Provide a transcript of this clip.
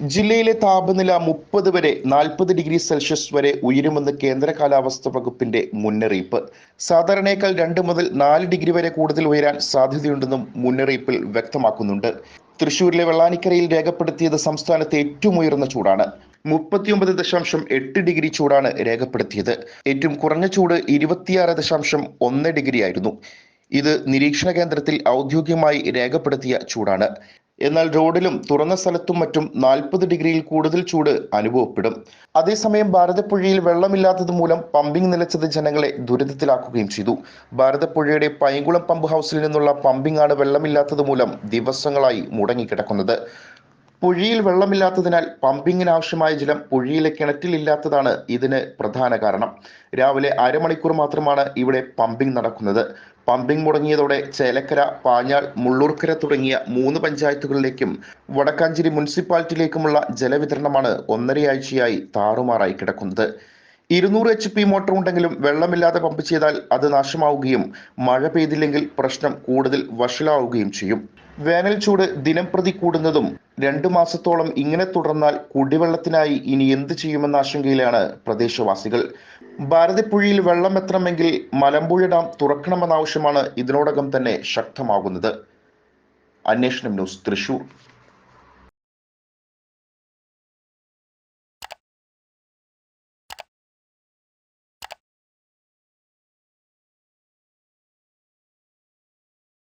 ജില്ലയിലെ താപനില മുപ്പത് വരെ നാൽപ്പത് ഡിഗ്രി സെൽഷ്യസ് വരെ ഉയരുമെന്ന് കേന്ദ്ര കാലാവസ്ഥ വകുപ്പിന്റെ മുന്നറിയിപ്പ്. സാധാരണയേക്കാൾ രണ്ട് മുതൽ നാല് ഡിഗ്രി വരെ കൂടുതൽ ഉയരാൻ സാധ്യതയുണ്ടെന്നും മുന്നറിയിപ്പിൽ വ്യക്തമാക്കുന്നുണ്ട്. തൃശൂരിലെ വെള്ളാനിക്കരയിൽ രേഖപ്പെടുത്തിയത് സംസ്ഥാനത്തെ ഏറ്റവും ഉയർന്ന ചൂടാണ്. മുപ്പത്തിയൊമ്പത് ദശാംശം എട്ട് ഡിഗ്രി ചൂടാണ് രേഖപ്പെടുത്തിയത്. ഏറ്റവും കുറഞ്ഞ ചൂട് ഇരുപത്തിയാറ് ദശാംശം ഒന്ന് ഡിഗ്രി ആയിരുന്നു ഇത് നിരീക്ഷണ കേന്ദ്രത്തിൽ ഔദ്യോഗികമായി രേഖപ്പെടുത്തിയ ചൂടാണ്. എന്നാൽ റോഡിലും തുറന്ന സ്ഥലത്തും മറ്റും നാൽപ്പത് ഡിഗ്രിയിൽ കൂടുതൽ ചൂട് അനുഭവപ്പെടും. അതേസമയം ഭാരതപ്പുഴയിൽ വെള്ളമില്ലാത്തത് മൂലം പമ്പിംഗ് നിലച്ചത് ജനങ്ങളെ ദുരിതത്തിലാക്കുകയും ചെയ്തു. ഭാരതപ്പുഴയുടെ പൈങ്കുളം പമ്പ് ഹൗസിൽ നിന്നുള്ള പമ്പിംഗ് ആണ് വെള്ളമില്ലാത്തത് മൂലം ദിവസങ്ങളായി മുടങ്ങിക്കിടക്കുന്നത്. പുഴയിൽ വെള്ളമില്ലാത്തതിനാൽ പമ്പിങ്ങിന് ആവശ്യമായ ജലം പുഴയിലെ കിണറ്റിലില്ലാത്തതാണ് ഇതിന് പ്രധാന കാരണം. രാവിലെ അരമണിക്കൂർ മാത്രമാണ് ഇവിടെ പമ്പിംഗ് നടക്കുന്നത്. പമ്പിംഗ് മുടങ്ങിയതോടെ ചേലക്കര പാഞ്ഞാൾ മുള്ളൂർക്കര തുടങ്ങിയ മൂന്ന് പഞ്ചായത്തുകളിലേക്കും വടക്കാഞ്ചേരി മുനിസിപ്പാലിറ്റിയിലേക്കുമുള്ള ജലവിതരണമാണ് ഒന്നരയാഴ്ചയായി താറുമാറായി കിടക്കുന്നത്. ഇരുന്നൂറ് എച്ച് പി മോട്ടോർ ഉണ്ടെങ്കിലും വെള്ളമില്ലാതെ പമ്പ് ചെയ്താൽ അത് നാശമാവുകയും മഴ പെയ്തില്ലെങ്കിൽ പ്രശ്നം കൂടുതൽ വഷളാവുകയും ചെയ്യും. വേനൽ ചൂട് ദിനം പ്രതി കൂടുന്നതും രണ്ടു മാസത്തോളം ഇങ്ങനെ തുടർന്നാൽ കുടിവെള്ളത്തിനായി ഇനി എന്ത് ചെയ്യുമെന്ന ആശങ്കയിലാണ് പ്രദേശവാസികൾ. ഭാരതപ്പുഴയിൽ വെള്ളം എത്തണമെങ്കിൽ മലമ്പുഴ ഡാം തുറക്കണമെന്ന ആവശ്യമാണ് ഇതിനോടകം തന്നെ ശക്തമാകുന്നത്. അന്വേഷണം ന്യൂസ് തൃശൂർ.